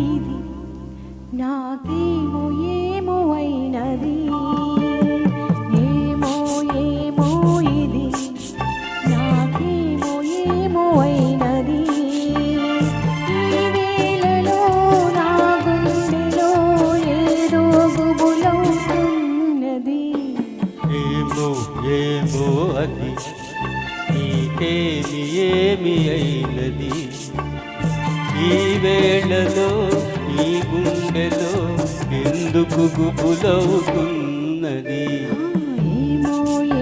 ఇది. నాకేమో ఏమో అయినది. ఏమో ఏమో ఇది. నాకేమో ఏమో అయినది. వేళలో నా గుండెలో ఏదో గుబులవుతున్నది. ఏమో ఏమో అది. నీకేమి ఏమి అయినది. ఈ వేళలో గుండెలో ఎందుకు గుబులవుతున్నది? ఏమో ఏమో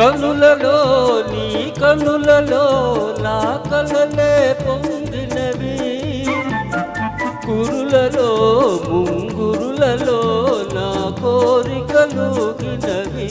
కనులలో నీ కనులలో నా కనులే పొందినవి. కురులలో ముంగురులలో నా కోరికలుగినవి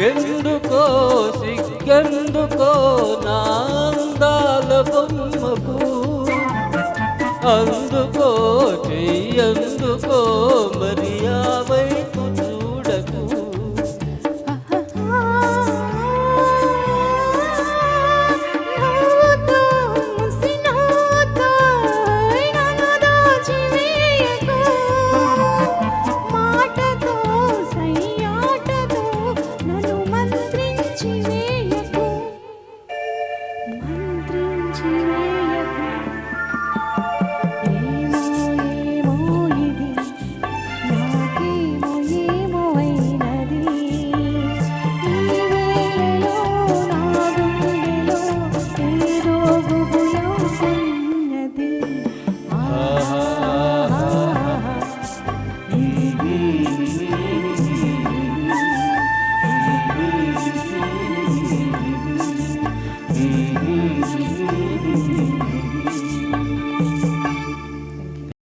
ఎందుకో సిగ్గెందుకో నాందాల బొమ్మకు. అందుకో చెయ్యందుకో మరి వైపు